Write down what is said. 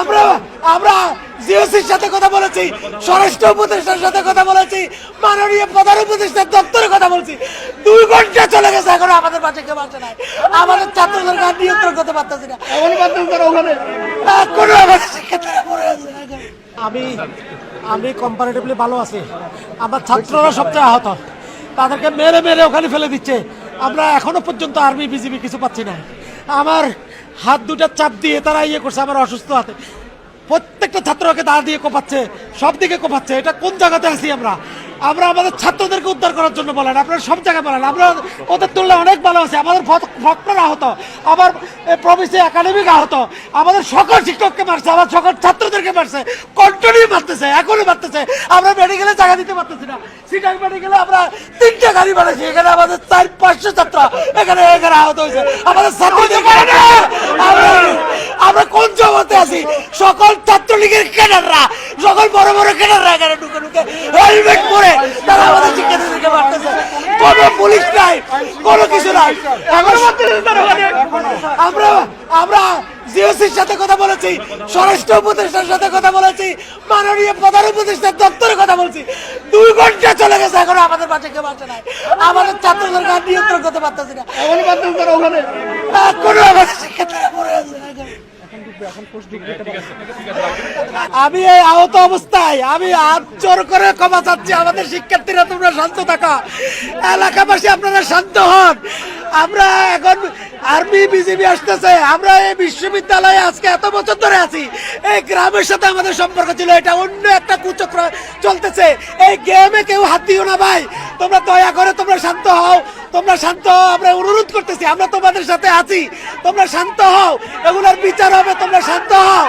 আমরা আমরা জিওসির সাথে কথা বলেছি স্বরাষ্ট্র উপদেষ্টার সাথে কথা বলেছি মাননীয় প্রধান উপদেষ্টার দপ্তরে কথা বলছি। দুই ঘণ্টা চলে গেছে এখন আমাদের বাচ্চা কেউ বাচ্চা নাই। আমাদের ছাত্রদের গান নিয়ন্ত্রণ করতে পারতেছি না। এখনও আমাদের শিক্ষার্থীরা পড়ে আছে আমি আমি কম্পারেটিভলি ভালো আছি। আমার ছাত্ররা সবচেয়ে আহত। তাদেরকে মেরে মেরে ওখানে ফেলে দিচ্ছে। আমরা এখনও পর্যন্ত আর্মি বিজিবি কিছু পাচ্ছি না। আমার হাত দুটা চাপ দিয়ে তারা ইয়ে করছে আমার অসুস্থ হাতে। প্রত্যেকটা ছাত্রকে দাঁড় দিয়ে কোপাচ্ছে, সব দিকে কোপাচ্ছে। এটা কোন জায়গাতে আছি আমরা? আমরা আমাদের ছাত্রদেরকে উদ্ধার করার জন্য বলেন আপনারা সব জায়গায় বলেন। আমরা ওদের তুলনায় অনেক ভালো আছি। আমাদের ভক্তরা আহত আবার প্রভিসি একাডেমিক আহত। আমাদের সকল শিক্ষককে মারছে আমার সকল ছাত্রদেরকে মারছে। কন্টিনিউ মারতেছে এখনও মারতেছে। আমরা মেডিকেলে জায়গা দিতে পারতেছি না। সিটাং মেডিকেলে আমরা তিনটা গাড়ি বানাইছি। এখানে আমাদের চার পাঁচশো ছাত্র এখানে এখানে আহত হয়েছে। আমাদের ছাত্রদেরকে আমরা আমরা কোন জগতে আছি? সকল ছাত্রলীগের ক্যাডাররা সকল বড় বড় ক্যাডাররা এখানে ঢুকে ঢুকে হেলমেট পরে তারা আমাদের শিক্ষার্থীদেরকে মারতেছে কোনো পুলিশ নাই কোনো কিছু নাই। আমরা আমরা জিওসির সাথে কথা বলেছি স্বরাষ্ট্র উপদেষ্টার সাথে কথা বলেছি মাননীয় প্রধান উপদেষ্টার দপ্তরে কথা বলছি। দুই ঘণ্টা চলে গেছে এখনও আমাদের বাচ্চা কেউ বাচ্চা নাই। আমাদের ছাত্রদের গান নিয়ন্ত্রণ করতে পারতেছি না। এখনও আমাদের শিক্ষার্থীরা পড়ে আছে এখন। আমি এই আহত অবস্থায় আমি হাত জোর করে ক্ষমা চাচ্ছি আমাদের শিক্ষার্থীরা তোমরা শান্ত থাকা। এলাকাবাসী আপনারা শান্ত হন। আমরা এখন আর্মি বিজেপি আসতেছে। আমরা এই বিশ্ববিদ্যালয়ে আজকে এত বছর ধরে আছি। এই গ্রামের সাথে আমাদের সম্পর্ক ছিল এটা অন্য একটা কুচক্র চলতেছে। এই গেমে কেউ হাত দিও না ভাই। তোমরা দয়া করে তোমরা শান্ত হও। তোমরা শান্ত আমরা অনুরোধ করতেছি, আমরা তোমাদের সাথে আছি। তোমরা শান্ত হও, এগুলোর বিচার হবে, তোমরা শান্ত হও।